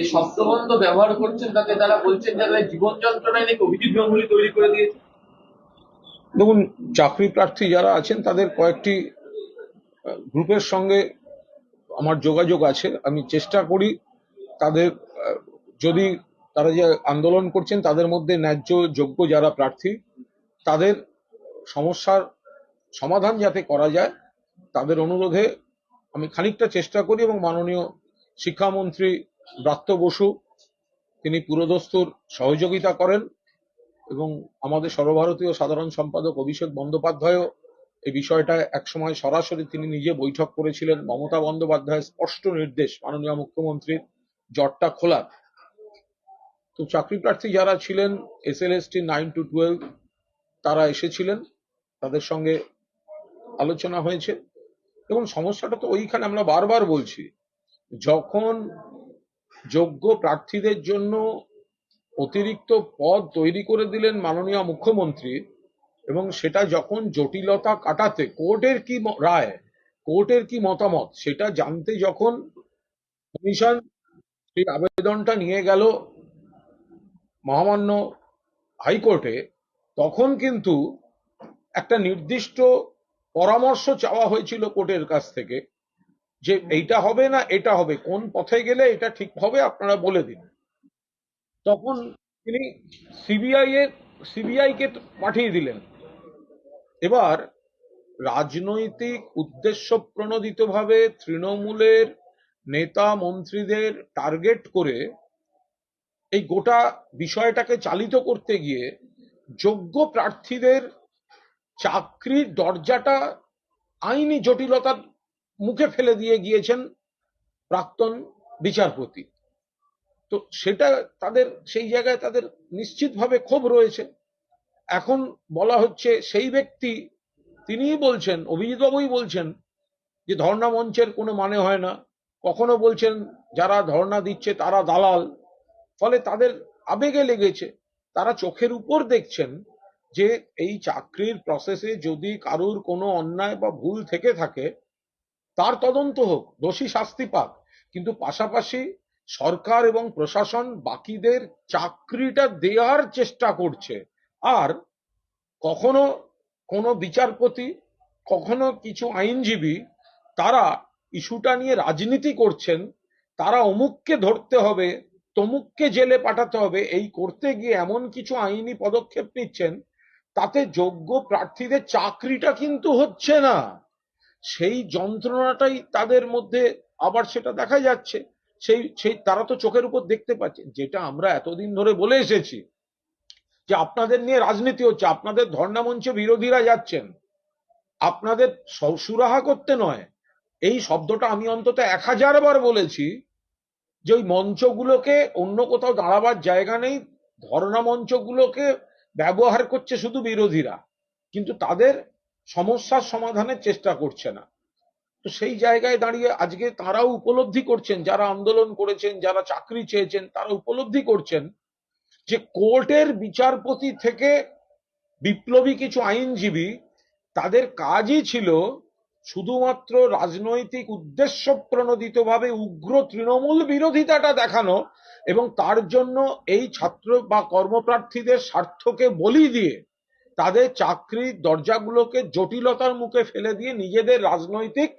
যে শব্দবন্ধ ব্যবহার করছেন তাতে তারা বলছেন যে তাদের জীবন যন্ত্রণায় নাকি অভিজিৎ গাঙ্গুলি তৈরি করে দিয়েছে। দেখুন, চাকরি প্রার্থী যারা আছেন, তাদের কয়েকটি গ্রুপের সঙ্গে আমার যোগাযোগ আছে। আমি চেষ্টা করি তাদের যদি তারা যে আন্দোলন করছেন, তাদের মধ্যে ন্যায্য যোগ্য যারা প্রার্থী, তাদের সমস্যার সমাধান যাতে করা যায়, তাদের অনুরোধে আমি খানিকটা চেষ্টা করি এবং মাননীয় শিক্ষামন্ত্রী ব্রাত্য বসু, তিনি পুরোদস্তুর সহযোগিতা করেন এবং আমাদের সর্বভারতীয় সাধারণ সম্পাদক অভিষেক বন্দ্যোপাধ্যায়ও এই বিষয়টা একসময় সরাসরি তিনি নিজে বৈঠক করেছিলেন। মমতা বন্দ্যোপাধ্যায়ের স্পষ্ট নির্দেশ মাননীয় মুখ্যমন্ত্রীর, জটটা খোলার তো চাকরি প্রার্থী যারা ছিলেন S L S T nine to twelve, তারা এসেছিলেন। তাদের সঙ্গে আলোচনা হয়েছে। এবং সমস্যাটা তো ওইখানে আমরা বারবার বলছি, যখন যোগ্য প্রার্থীদের জন্য অতিরিক্ত পদ তৈরি করে দিলেন মাননীয় মুখ্যমন্ত্রী এবং সেটা যখন জটিলতা কাটাতে কোর্টের কি রায়, কোর্টের কি মতামত, সেটা জানতে যখন কমিশন সেই আবেদনটা নিয়ে গেল মহামান্য হাইকোর্টে, তখন কিন্তু একটা নির্দিষ্ট পরামর্শ চাওয়া হয়েছিল কোর্টের কাছ থেকে যে এইটা হবে না, এটা হবে, কোন পথে গেলে এটা ঠিক হবে আপনারা বলে দিন। তখন তিনি সিবিআই এর সিবিআই কে পাঠিয়ে দিলেন। এবার রাজনৈতিক উদ্দেশ্য প্রণোদিতভাবে তৃণমূলের নেতা মন্ত্রীদের টার্গেট করে এই গোটা বিষয়টাকে চালিত করতে গিয়ে যোগ্য প্রার্থীদের চাকরির দরজাটা আইনি জটিলতার মুখে ফেলে দিয়ে গিয়েছেন প্রাক্তন বিচারপতি। তো সেটা তাদের, সেই জায়গায় তাদের নিশ্চিতভাবে ক্ষোভ রয়েছে। এখন বলা হচ্ছে সেই ব্যক্তি, তিনিই বলছেন, অভিজিৎবাবুই বলছেন যে ধর্ণা মঞ্চের কোনো মানে হয় না। কখনো বলছেন যারা ধর্ণা দিচ্ছে তারা দালাল। ফলে তাদের আবেগে লেগেছে। তারা চোখের উপর দেখছেন যে এই চাকরির প্রসেসে যদি কারুর কোনো অন্যায় বা ভুল থেকে থাকে তার তদন্ত হোক, দোষী শাস্তি পাক। কিন্তু পাশাপাশি সরকার এবং প্রশাসন বাকিদের চাকরিটা দেওয়ার চেষ্টা করছে। আর কখনো কোনো বিচারপতি, কখনো কিছু আইনজীবী, তারা ইস্যুটা নিয়ে রাজনীতি করছেন, তারা অমুককে ধরতে হবে, তমুককে জেলে পাঠাতে হবে, এই করতে গিয়ে এমন কিছু আইনি পদক্ষেপ নিচ্ছেন, তাতে যোগ্য প্রার্থীদের চাকরিটা কিন্তু হচ্ছে না। সেই যন্ত্রণাটাই তাদের মধ্যে আবার সেটা দেখা যাচ্ছে। সেই সেই তারা তো চোখের উপর দেখতে পাচ্ছে। যেটা আমরা এতদিন ধরে বলে এসেছি যে আপনাদের নিয়ে রাজনীতি হচ্ছে, আপনাদের ধর্ণা মঞ্চে বিরোধীরা যাচ্ছেন। আপনাদের সুরাহা করতে নয়। এই শব্দটা আমি অন্তত এক হাজার বার বলেছি যে ওই মঞ্চগুলোকে অন্য কোথাও দাঁড়াবার জায়গা নেই। ধর্ণা মঞ্চগুলোকে ব্যবহার করছে শুধু বিরোধীরা। কিন্তু তাদের সমস্যার সমাধানের চেষ্টা করছে না। তো সেই জায়গায় দাঁড়িয়ে আজকে তারাও উপলব্ধি করছেন, যারা আন্দোলন করেছেন, যারা চাকরি চেয়েছেন, তারা উপলব্ধি করছেন যে কোর্টের বিচারপতি থেকে বিপ্লবী কিছু আইনজীবী, তাদের কাজই ছিল শুধুমাত্র রাজনৈতিক উদ্দেশ্য প্রণোদিতভাবে উগ্র তৃণমূল বিরোধিতাটা দেখানো এবং তার জন্য এই ছাত্র বা কর্মপ্রার্থীদের স্বার্থকে বলি দিয়ে তাদের চাকরির দরজাগুলোকে জটিলতার মুখে ফেলে দিয়ে নিজেদের রাজনৈতিক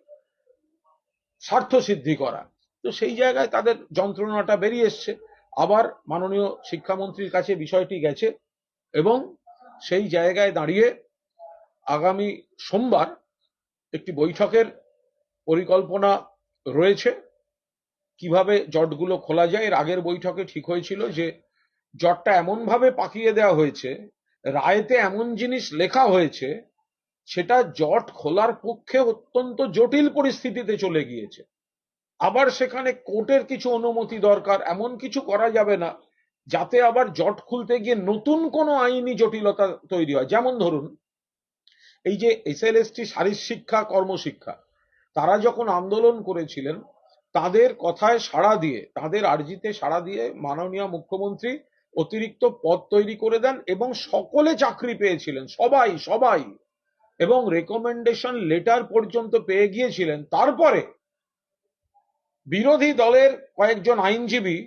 স্বার্থ সিদ্ধি করা। তো সেই জায়গায় তাদের যন্ত্রণাটা বেরিয়ে এসছে। আবার মাননীয় শিক্ষামন্ত্রীর কাছে বিষয়টি গেছে এবং সেই জায়গায় দাঁড়িয়ে আগামী সোমবার একটি বৈঠকের পরিকল্পনা রয়েছে। কীভাবে জটগুলো খোলা যায়? এর আগের বৈঠকে ঠিক হয়েছিল যে জটটা এমনভাবে পাকিয়ে দেওয়া হয়েছে রায়েতে এমন জিনিস লেখা হয়েছে, সেটা জট খোলার পক্ষে অত্যন্ত জটিল পরিস্থিতিতে চলে গিয়েছে। আবার সেখানে কোর্টের কিছু অনুমতি দরকার, এমন কিছু করা যাবে না, যাতে আবার জট খুলতে গিয়ে নতুন কোনো আইনি জটিলতা তৈরি হয়। যেমন ধরুন, এই যে এসএলএসটি শারীর শিক্ষা, কর্মশিক্ষা, তারা যখন আন্দোলন করেছিলেন, তাদের কথায় সাড়া দিয়ে, তাদের আর্জিতে সাড়া দিয়ে মাননীয় মুখ্যমন্ত্রী অতিরিক্ত পদ তৈরি করে দেন এবং সকলে চাকরি পেয়েছিলেন, সবাই সবাই। এবং রেকমেন্ডেশন লেটার পর্যন্ত পেয়ে গিয়েছিলেন। তারপরে বিরোধী দলের কয়েকজন আইনজীবী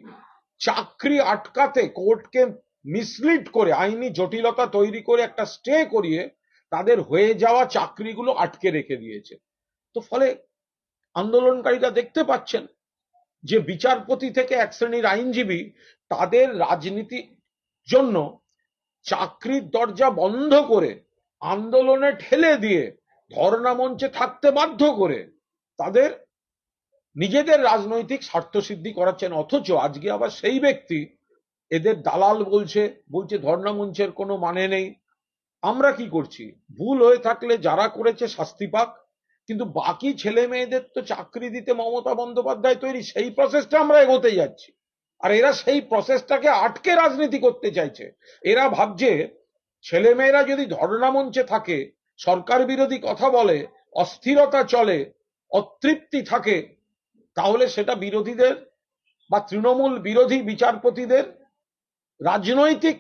চাকরি আটকাতে কোর্টকে মিসলিড করে, আইনি জটিলতা তৈরি করে একটা স্টে করিয়ে তাদের হয়ে যাওয়া চাকরিগুলো আটকে রেখে দিয়েছে। তো ফলে আন্দোলনকারীরা দেখতে পাচ্ছেন যে বিচারপতি থেকে এক শ্রেণির আইনজীবী তাদের রাজনীতি জন্য চাকরির দরজা বন্ধ করে আন্দোলনে ঠেলে দিয়ে ধর্ণা মঞ্চে থাকতে বাধ্য করে তাদের নিজেদের রাজনৈতিক স্বার্থ সিদ্ধি করাচ্ছেন। অথচ আজকে আবার সেই ব্যক্তি এদের দালাল বলছে বলছে ধর্ণা মঞ্চের কোনো মানে নেই। আমরা কি করছি? ভুল হয়ে থাকলে যারা করেছে শাস্তি পাক, কিন্তু বাকি ছেলে মেয়েদের তো চাকরি দিতে মমতা বন্দ্যোপাধ্যায় তৈরি, সেই প্রসেসটা আমরা এগোতে যাচ্ছি। আর এরা সেই প্রসেসটাকে আটকে রাজনীতি করতে চাইছে। এরা ভাবছে ছেলে মেয়েরা যদি ধর্ণা মঞ্চে থাকে, সরকার বিরোধী কথা বলে, অস্থিরতা চলে, অতৃপ্তি থাকে, তাহলে সেটা বিরোধীদের বা তৃণমূল বিরোধী বিচারপতিদের রাজনৈতিক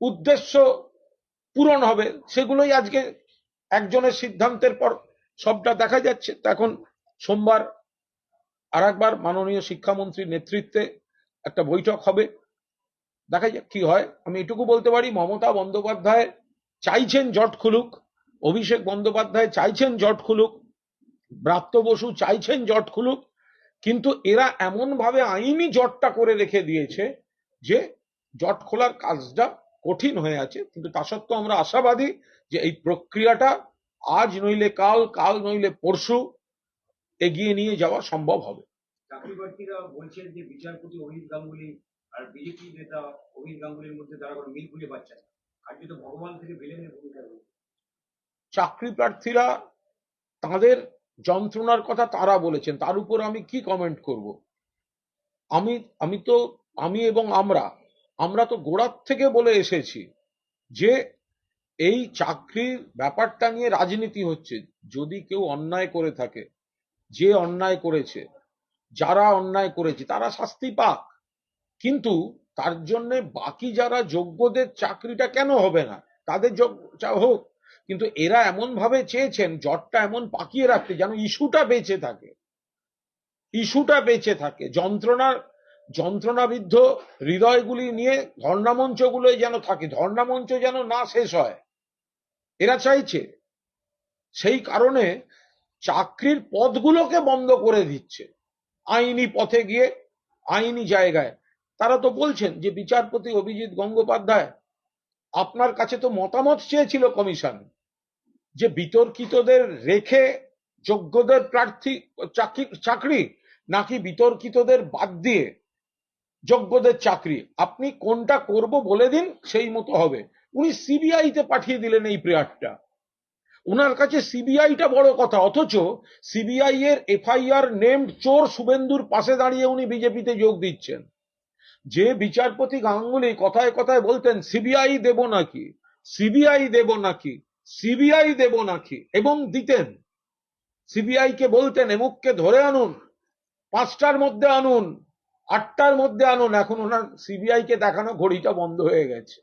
উদ্দেশ্য পূরণ হবে। সেগুলোই আজকে একজনের সিদ্ধান্তের পর সবটা দেখা যাচ্ছে। তা এখন সোমবার আর একবার মাননীয় শিক্ষামন্ত্রীর নেতৃত্বে একটা বৈঠক হবে। দেখা যাক কি হয়। আমি এটুকু বলতে পারি, মমতা বন্দ্যোপাধ্যায় চাইছেন জট খুলুক, অভিষেক বন্দ্যোপাধ্যায় চাইছেন জট খুলুক, ব্রাত্য বসু চাইছেন জট খুলুক, কিন্তু এরা এমন ভাবে আইনি জটটা করে রেখে দিয়েছে যে জট খোলার কাজটা কঠিন হয়ে আছে। কিন্তু তা সত্ত্বেও আমরা আশাবাদী যে এই প্রক্রিয়াটা আজ নইলে কাল কাল নইলে পরশু এগিয়ে নিয়ে যাওয়া সম্ভব হবে। চাকরি প্রার্থীরা বলছেন যে বিচারপতি অভিজিৎ গাঙ্গুলি আর বিজেপি নেতা অভিজিৎ গাঙ্গুলির মধ্যে তারা কোনো মিল খুঁজে পাচ্ছেন কার্যত ভগবান থেকে ভিলেনের ভূমিকা রয়েছে। চাকরি প্রার্থীরা তাদের যন্ত্রণার কথা তারা বলেছেন, তার উপর আমি কি কমেন্ট করব? আমি আমি তো, আমি এবং আমরা আমরা তো গোড়ার থেকে বলে এসেছি যে এই চাকরির ব্যাপারটা নিয়ে রাজনীতি হচ্ছে, যদি কেউ অন্যায় করে থাকে, যে অন্যায় করেছে যারা অন্যায় করেছে, তারা শাস্তি পাক। কিন্তু তার জন্য বাকি যারা যোগ্যদের চাকরিটা কেন হবে না? তাদের হোক। কিন্তু এরা এমন ভাবে চেয়েছেন, জটটা এমন পাকিয়ে রাখতে যেন ইস্যুটা বেঁচে থাকে। ইস্যুটা বেঁচে থাকে। যন্ত্রণার, যন্ত্রণাবিদ্ধ হৃদয়গুলি নিয়ে ধর্ণামঞ্চগুলোই যেন থাকে, ধর্ণামঞ্চ যেন না শেষ হয়। এরা চাইছে, সেই কারণে চাকরির পদগুলোকে বন্ধ করে দিচ্ছে। আইনি পথে গিয়ে, আইনি জায়গায়। তারা তো বলছেন যে বিচারপতি অভিজিৎ গঙ্গোপাধ্যায়, আপনার কাছে তো মতামত চেয়েছিল কমিশন, যে বিতর্কিতদের রেখে যোগ্যদের প্রার্থী, চাকরি চাকরি, নাকি বিতর্কিতদের বাদ দিয়ে যোগ্যদের চাকরি। আপনি কোনটা করব বলে দিন, সেই মতো হবে। উনি সিবিআই তে পাঠিয়ে দিলেন এই প্রেয়ারটা ওনার কাছে সিবিআইটা বড় কথা, অথচ সিবিআই এর এফআইআর নেমড চোর শুভেন্দুর পাশে দাঁড়িয়ে উনি বিজেপিতে যোগ দিচ্ছেন। যে বিচারপতি গাঙ্গুলি কথায় কথায় বলতেন সিবিআই দেব নাকি? সিবিআই দেব নাকি? সিবিআই দেব নাকি? এবং দিতেন। সিবিআই কে বলতেন, এমুককে ধরে আনুন, পাঁচটার মধ্যে আনুন, আটটার মধ্যে আনুন। এখন ওনার সিবিআই কে দেখানো ঘড়িটা বন্ধ হয়ে গেছে।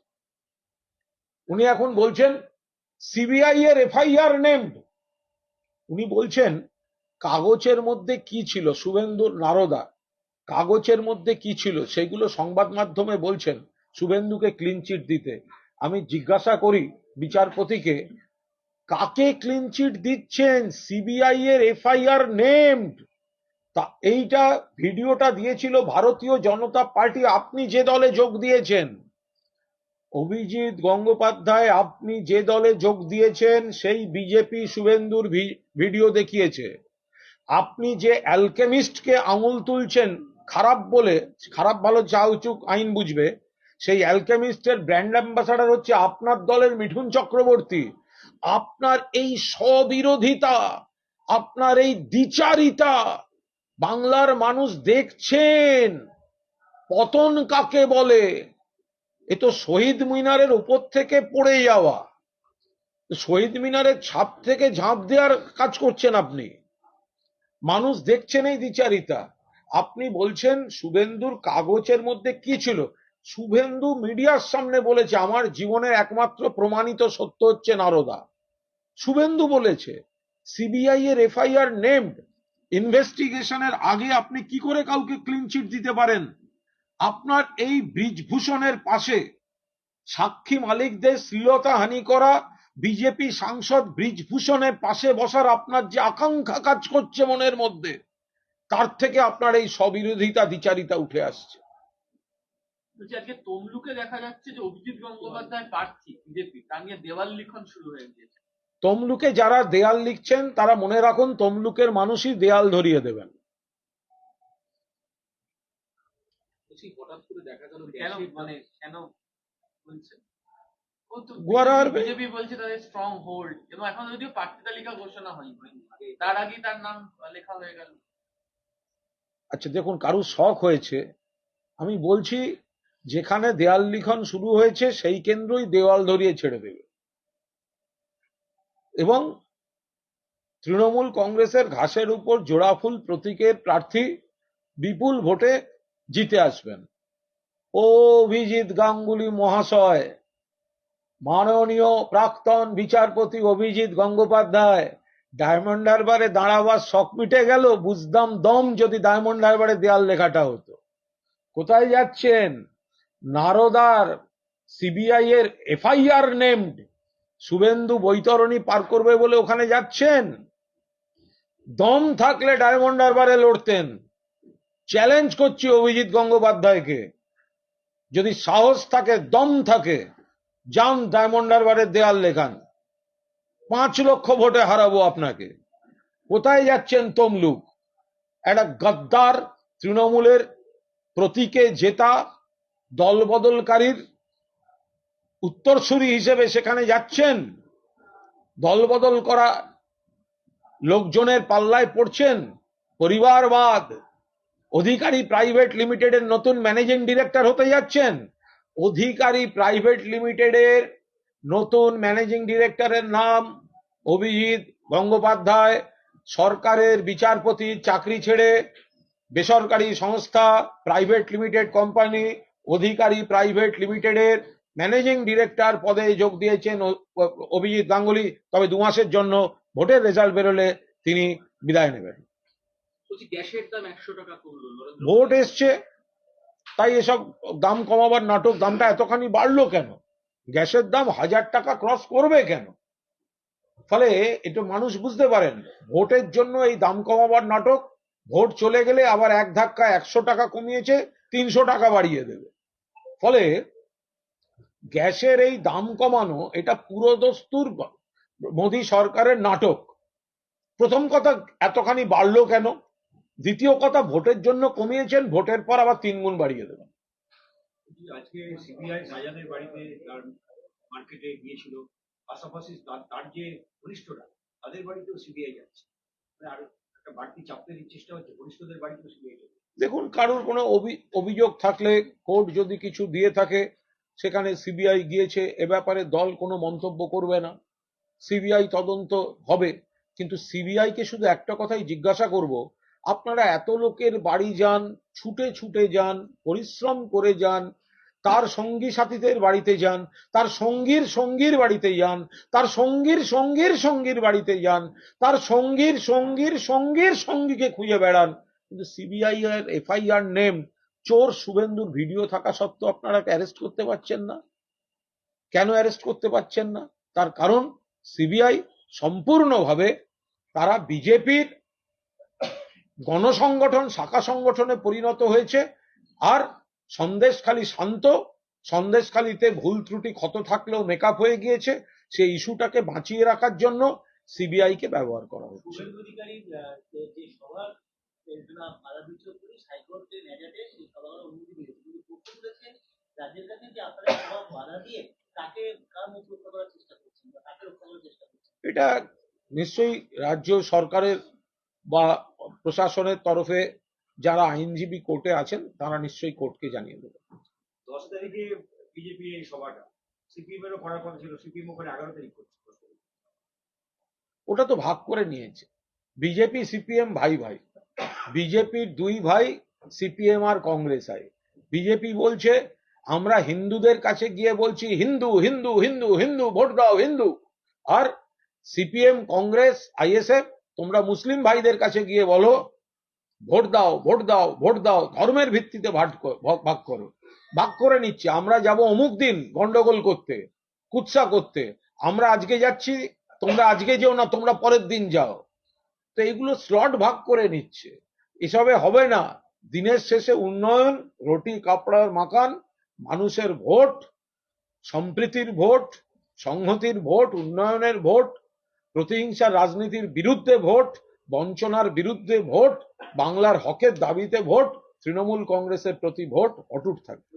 উনি এখন বলছেন সিবিআই এর এফআইআর নেমড উনি বলছেন, কাগজের মধ্যে কি ছিল? শুভেন্দুর নারদা, কাগজের মধ্যে কি ছিল? সেগুলো সংবাদ মাধ্যমে বলছেন শুভেন্দুকে ক্লিন চিট দিতে। আমি জিজ্ঞাসা করি বিচারপতিকে, কাকে ক্লিন চিট দিচ্ছেন? সিবিআই এর এফআইআর নেমড তা এইটা, ভিডিওটা দিয়েছিল ভারতীয় জনতা পার্টি। আপনি যে দলে যোগ দিয়েছেন অভিজিৎ গঙ্গোপাধ্যায়, আপনি যে দলে যোগ দিয়েছেন, সেই বিজেপি শুভেন্দুর ভিডিও দেখিয়েছে। আপনি যে অ্যালকেমিস্টকে আঙুল তুলছেন, খারাপ বলে, খারাপ ভালো যা উচুক আইন বুঝবে, সেই অ্যালকেমিস্টের ব্র্যান্ড অ্যাম্বাসাডার হচ্ছে আপনার দলের মিঠুন চক্রবর্তী। আপনার এই স্ববিরোধিতা, আপনার এই দ্বিচারিতা, বাংলার মানুষ দেখছেন। পতন কাকে বলে? এ তো শহীদ মিনারের উপর থেকে পড়ে যাওয়া। শহীদ মিনারের ছাপ থেকে ঝাঁপ দেওয়ার কাজ করছেন আপনি। মানুষ দেখছেন এই দ্বিচারিতা। আপনি বলছেন শুভেন্দুর কাগজের মধ্যে কি ছিল? শুভেন্দু মিডিয়ার সামনে বলেছে, আমার জীবনের একমাত্র প্রমাণিত সত্য হচ্ছে নারদা। শুভেন্দু বলেছে, সিবিআই এর এফআইআর নেমড। ইনভেস্টিগেশনের আগে আপনি কি করে কাউকে ক্লিন চিট দিতে পারেন? আপনার এই ব্রিজভূষণের পাশে সাক্ষী মালিকদের শ্লীলতা হানি করা বিজেপি সাংসদ ব্রিজভূষণের পাশে বসার আপনার যে আকাঙ্ক্ষা কাজ করছে মনের মধ্যে তার থেকে আপনার এই স্ববিরোধিতা দ্বিচারিতা উঠে আসছে। আজকে তমলুকে দেখা যাচ্ছে যে অভিজিৎ গঙ্গোপাধ্যায় প্রার্থী বিজেপি তা নিয়ে দেওয়াল লিখন শুরু হয়ে গিয়েছে। তমলুকে যারা দেয়াল লিখছেন তারা মনে রাখুন তমলুকের মানুষই দেয়াল ধরিয়ে দেবেন। হঠাৎ করে দেখা গেল কেন? মানে কেন বলছেন ও তো গোয়ারা আর- বিজেপি বলছে তাদের স্ট্রং হোল্ড এবং এখন যদিও প্রার্থী তালিকা ঘোষণা হয়নি তার আগেই তার নাম লেখা হয়ে গেল। আচ্ছা দেখুন কারুর শখ হয়েছে আমি বলছি যেখানে দেয়াল লিখন শুরু হয়েছে সেই কেন্দ্রই দেওয়াল ধরিয়ে ছেড়ে দেবে। এবং তৃণমূল কংগ্রেসের ঘাসের উপর জোড়াফুল প্রতীকের প্রার্থী বিপুল ভোটে জিতে আসবেন। ও অভিজিৎ গাঙ্গুলি মহাশয়, মাননীয় প্রাক্তন বিচারপতি অভিজিৎ গঙ্গোপাধ্যায়, ডায়মন্ড হারবারে দাঁড়াবার শখ মিটে গেল বুঝতাম দম যদি ডায়মন্ড হারবারে দেয়াল লেখাটা হতো। কোথায় যাচ্ছেন? নারদার সিবিআই এর এফআইআর নেমড, শুভেন্দু বৈতরণী পার করবে বলে ওখানে যাচ্ছেন? দম থাকলে ডায়মন্ড হারবারে লড়তেন। চ্যালেঞ্জ করছি অভিজিৎ গঙ্গোপাধ্যায়কে। যদি সাহস থাকে, দম থাকে, যান ডায়মন্ড হারবারের দেয়াল লেখান পাঁচ লক্ষ ভোটে হারাবো আপনাকে। কোথায় যাচ্ছেন তমলুক? একটা গদ্দার তৃণমূলের প্রতীকে জেতা, দলবদলকারীর উত্তরসূরি হিসেবে সেখানে যাচ্ছেন। দলবদল করা লোকজনের পাল্লায় পড়ছেন। পরিবারবাদ। অধিকারী প্রাইভেট লিমিটেডের নতুন ম্যানেজিং ডিরেক্টর হতে যাচ্ছেন। অধিকারী প্রাইভেট লিমিটেডের নতুন ম্যানেজিং ডিরেক্টরের নাম অভিজিৎ গঙ্গোপাধ্যায়, সরকারের বিচারপতির চাকরি ছেড়ে বেসরকারি সংস্থা private limited company, Adhikari private লিমিটেডের ম্যানেজিং ডিরেক্টর পদে যোগ দিয়েছেন অভিজিৎ গাঙ্গুলি। তবে দু মাসের জন্য ভোটের রেজাল্ট বেরোলে তিনি বিদায় নেবেন। ভোট এসছে, তাই এসব দাম কমাবার নাটক, দামটা এতখানি বাড়লো কেন? গ্যাসের দাম হাজার টাকা ক্রস করবে কেন? ফলে এটা মানুষ বুঝতে পারেন, ভোটের জন্য এই দাম কমাবার নাটক, ভোট চলে গেলে আবার এক ধাক্কা একশো টাকা কমিয়েছে, তিনশো টাকা বাড়িয়ে দেবে। ফলে গ্যাসের এই দাম কমানো এটা পুরোদস্তুর মোদী সরকারের নাটক। প্রথম কথা, এতখানি বাড়লো কেন? দ্বিতীয় কথা ভোটের জন্য কমিয়েছেন ভোটের পর আবার তিন গুণ বাড়িয়ে দেবেন। আজকে সিবিআই শাহজাহানের বাড়িতে তার মার্কেটে গিয়েছিল? পাশাপাশি তার তার যে ঘনিষ্ঠরা তাদের বাড়িতেও সিবিআই যাচ্ছে। মানে আর একটা বাড়তি চাপ তৈরির চেষ্টা হচ্ছে ঘনিষ্ঠদের বাড়িতেও সিবিআই যাচ্ছে। দেখুন কারোর কোনো অভি- অভিযোগ থাকলে কোর্ট যদি কিছু দিয়ে থাকে সেখানে সিবিআই গিয়েছে এ ব্যাপারে দল কোনো মন্তব্য করবে না। সিবিআই তদন্ত হবে কিন্তু সিবিআই কে শুধু একটা কথাই জিজ্ঞাসা করব আপনারা এত লোকের বাড়ি যান, ছুটে ছুটে যান, পরিশ্রম করে যান, তার সঙ্গী সাথীদের বাড়িতে যান, তার সঙ্গীর সঙ্গীর বাড়িতে যান, তার সঙ্গীর সঙ্গীর সঙ্গীর বাড়িতে যান, তার সঙ্গীর সঙ্গীর সঙ্গীর সঙ্গীকে খুঁজে বেড়ান। কিন্তু সিবিআই এর এফআইআর নেম চোর শুভেন্দুর ভিডিও থাকা সত্ত্বেও আপনারা অ্যারেস্ট করতে পারছেন না? কেন অ্যারেস্ট করতে পারছেন না? তার কারণ সিবিআই সম্পূর্ণভাবে তারা বিজেপির গণসংগঠন শাখা সংগঠনে পরিণত হয়েছে। আর সন্দেশখালী শান্ত সন্দেশখালীতে ভুল ত্রুটি ক্ষত থাকলেও মেকআপ হয়ে গিয়েছে। সেই ইস্যুটাকে বাঁচিয়ে রাখার জন্য সিবিআই কে ব্যবহার করা হচ্ছে। এটা নিশ্চয়ই রাজ্য সরকারের বা প্রশাসনের তরফে যারা আইনজীবী কোর্টে আছেন তারা নিশ্চয়ই কোর্টকে জানিয়ে দেবে দশ তারিখে বিজেপি এই সভাটা সিপিএম এরও করার কথা ছিল সিপিএম ওখানে এগারো তারিখ করছে ওটা তো ভাগ করে নিয়েছে। বিজেপি সিপিএম ভাই ভাই। বিজেপির দুই ভাই সিপিএম আর কংগ্রেস আই। বিজেপি বলছে আমরা হিন্দুদের কাছে গিয়ে বলছি হিন্দু হিন্দু হিন্দু হিন্দু ভোট দাও হিন্দু। আর সিপিএম কংগ্রেস আইএসএফ তোমরা মুসলিম ভাইদের কাছে গিয়ে বলো, ভোট দাও ভোট দাও ভোট দাও, ধর্মের ভিত্তিতে ভাগ কর- ভাগ করো নিচ্ছে, আমরা যাব অমুক দিন গন্ডগোল করতে, কুৎসা করতে। আমরা আজকে যাচ্ছি, তোমরা আজকে যেও না, তোমরা পরের দিন যাও। তো এগুলো স্লট ভাগ করে নিচ্ছে। এসবে হবে না। দিনের শেষে উন্নয়ন, রুটি কাপড়ার মাকান মানুষের ভোট, সম্প্রীতির ভোট, সংহতির ভোট, উন্নয়নের ভোট প্রতিহিংসার রাজনীতির বিরুদ্ধে ভোট বঞ্চনার বিরুদ্ধে ভোট বাংলার হকের দাবিতে ভোট তৃণমূল কংগ্রেসের প্রতি ভোট অটুট থাকবে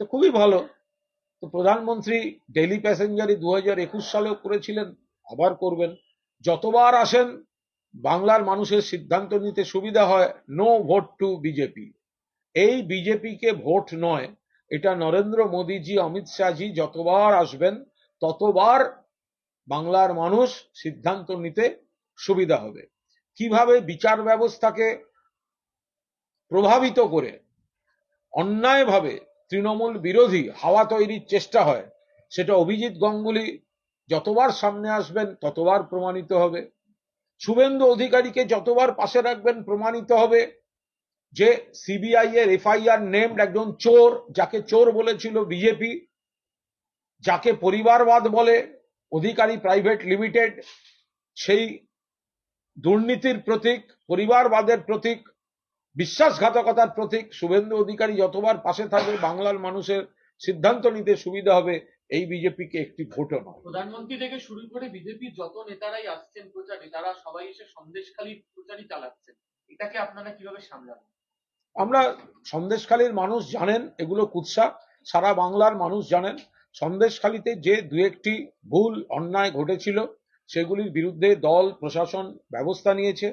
তো খুবই ভালো। তো প্রধানমন্ত্রী ডেলি প্যাসেঞ্জারই দু হাজার একুশ সালেও করেছিলেন আবার করবেন। যতবার আসেন বাংলার মানুষের সিদ্ধান্ত নিতে সুবিধা হয় নো ভোট টু বিজেপি এই বিজেপিকে ভোট নয়, এটা নরেন্দ্র মোদীজি, অমিত শাহজি যতবার আসবেন, ততবার বাংলার মানুষ সিদ্ধান্ত নিতে সুবিধা হবে। কীভাবে বিচার ব্যবস্থাকে প্রভাবিত করে, অন্যায়ভাবে তৃণমূল বিরোধী হাওয়া তৈরির চেষ্টা হয়, সেটা অভিজিৎ গঙ্গুলি যতবার সামনে আসবেন ততবার প্রমাণিত হবে। শুভেন্দু অধিকারীকে যতবার পাশে রাখবেন প্রমাণিত হবে যে সিবিআই এর এফআইআর নেমড একজন চোর, যাকে চোর বলেছিল বিজেপি যাকে পরিবারবাদ বলে অধিকারী প্রাইভেট লিমিটেড, সেই দুর্নীতির প্রতীক, পরিবারবাদের প্রতীক, বিশ্বাসঘাতকতার প্রতীক। শুভেন্দু অধিকারী যতবার পাশে থাকবে, বাংলার মানুষের সিদ্ধান্ত নিতে সুবিধা হবে এই বিজেপিকে একটি ভোটও নয়। প্রধানমন্ত্রী থেকে শুরু করে বিজেপির যত নেতারাই আসছেন প্রচারে তারা সবাই এসে সন্দেশখালী প্রচারই চালাচ্ছেন। এটাকে আপনারা কীভাবে সামলাবেন? আমরা সন্দেশখালীর মানুষ জানেন এগুলো কুৎসা সারা বাংলার মানুষ জানেন। সন্দেশখালীতে যে দু একটি ভুল অন্যায় ঘটেছিল সেগুলির বিরুদ্ধে দল প্রশাসন ব্যবস্থা নিয়েছে।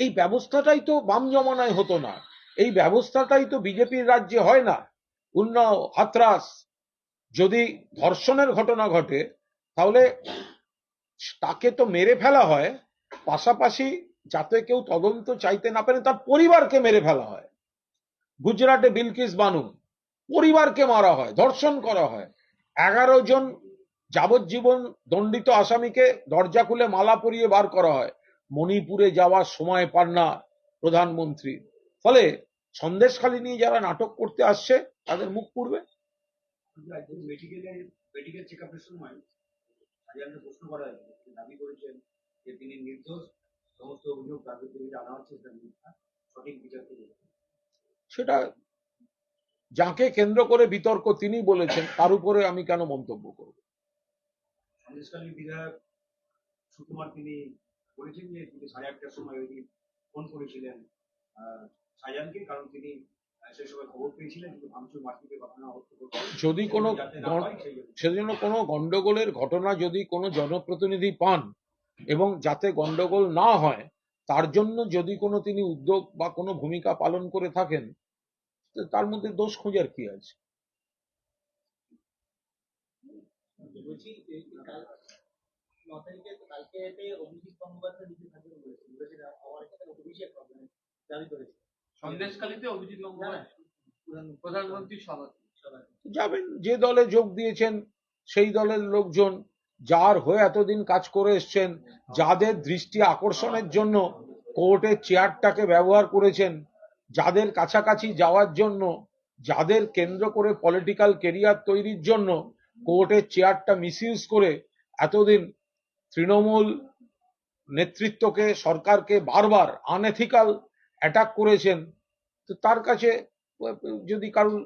এই ব্যবস্থাটাই তো বাম জমানায় হতো না। এই ব্যবস্থাটাই তো বিজেপির রাজ্যে হয় না। উন্নাও হাতরাস যদি ধর্ষণের ঘটনা ঘটে, তাহলে তাকে তো মেরে ফেলা হয়। পাশাপাশি যাতে কেউ তদন্ত চাইতে না পারে, তার পরিবারকে মেরে ফেলা হয়। গুজরাটে বিলকিস বানু, পরিবারকে মারা হয়, ধর্ষণ করা হয়। এগারো জন যাবজ্জীবন দণ্ডিত আসামিকে দরজা খুলে মালা পরিয়ে বার করা হয়। মণিপুরে যাওয়ার সময় পান না প্রধানমন্ত্রী। ফলে সন্দেশখালী নিয়ে যারা নাটক করতে আসছে, তাদের মুখ পুড়বে। মেডিকেলে মেডিকেল চেক আপের সময় সাজানকে প্রশ্ন করা হয়েছিল তিনি দাবি করেছেন যে তিনি নির্দোষ সমস্ত অভিযোগ তার বিরুদ্ধে আনা হচ্ছে সঠিক বিচার সেটা যাকে কেন্দ্র করে বিতর্ক তিনি বলেছেন তার উপরে আমি কেন মন্তব্য করব? সন্দেশকালী বিধায়ক সুকুমার তিনি বলেছেন যে তিনি সাড়ে আটটার সময় উনি ফোন করেছিলেন শাহজাহানকে কারণ তিনি যদি কোনো সেজন্য কোনো গন্ডগোলের ঘটনা যদি কোনো জনপ্রতিনিধি পান এবং যাতে গন্ডগোল না হয় তার জন্য যদি কোনো তিনি উদ্যোগ বা কোনো ভূমিকা পালন করে থাকেন তার মধ্যে দোষ খোঁজার কি আছে? কালকে অভিজিৎ গঙ্গোপাধ্যায় দিতে থাকবেন বলেছেন। বলেছেন আমার এখানে অভিষেক দাবি করেছে সন্দেশখালীতে অভিজিৎ প্রধানমন্ত্রী সভা যাবেন যে দলে যোগ দিয়েছেন সেই দলের লোকজন যার হয়ে এতদিন কাজ করে এসছেন যাদের দৃষ্টি আকর্ষণের জন্য কোর্টের চেয়ারটাকে ব্যবহার করেছেন যাদের কাছাকাছি যাওয়ার জন্য যাদের কেন্দ্র করে পলিটিক্যাল কেরিয়ার তৈরির জন্য কোর্টের চেয়ারটা মিসইউজ করে এতদিন তৃণমূল নেতৃত্বকে সরকারকে বারবার আনএথিক্যাল অ্যাটাক করেছেন তো তার কাছে যদি কারোর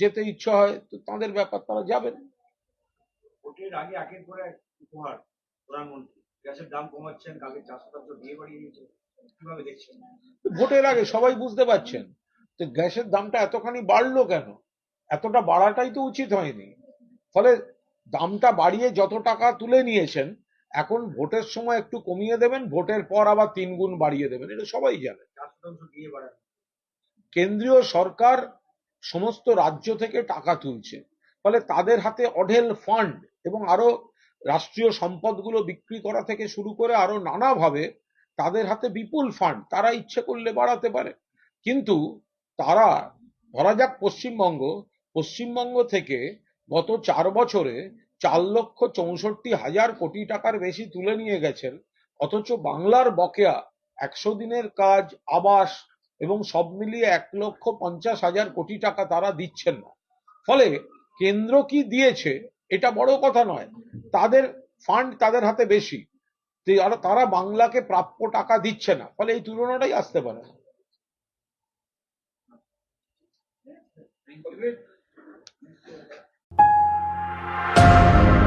যেতে ইচ্ছা হয় তো তাদের ব্যাপার তারা যাবেন। ভোটের আগে একের পর উপহার প্রধানমন্ত্রী। গ্যাসের দাম কমাচ্ছেন কালকে চার শতাংশ দিয়ে বাড়িয়ে দিয়েছে কীভাবে দেখছেন? ভোটের আগে সবাই বুঝতে পারছেন তো গ্যাসের দামটা এতখানি বাড়লো কেন? এতটা বাড়াটাই তো উচিত হয়নি। ফলে দামটা বাড়িয়ে যত টাকা তুলে নিয়েছেন এখন ভোটের সময় একটু কমিয়ে দেবেন ভোটের পর আবার তিন গুণ বাড়িয়ে দেবেন এটা সবাই জানে। কেন্দ্রীয় সরকার সমস্ত রাজ্য থেকে টাকা তুলছে ফলে তাদের হাতে অঢেল ফান্ড এবং আরও রাষ্ট্রীয় সম্পদগুলো বিক্রি করা থেকে শুরু করে আরও নানাভাবে তাদের হাতে বিপুল ফান্ড তারা ইচ্ছে করলে বাড়াতে পারে। কিন্তু তারা ধরা যাক পশ্চিমবঙ্গ পশ্চিমবঙ্গ থেকে গত চার বছরে চার লক্ষ চৌষট্টি হাজার কোটি টাকার বেশি তুলে নিয়ে গেছেন, অথচ বাংলার বকেয়া একশো দিনের কাজ, আবাস এবং সব মিলিয়ে এক লক্ষ পঞ্চাশ হাজার কোটি টাকা তারা দিচ্ছেন না। ফলে কেন্দ্র কি দিয়েছে, এটা বড় কথা নয়। তাদের ফান্ড তাদের হাতে বেশি। তারা- বাংলাকে প্রাপ্য টাকা দিচ্ছে না, ফলে এই তুলনাটাই আসতে পারে you. Thank you.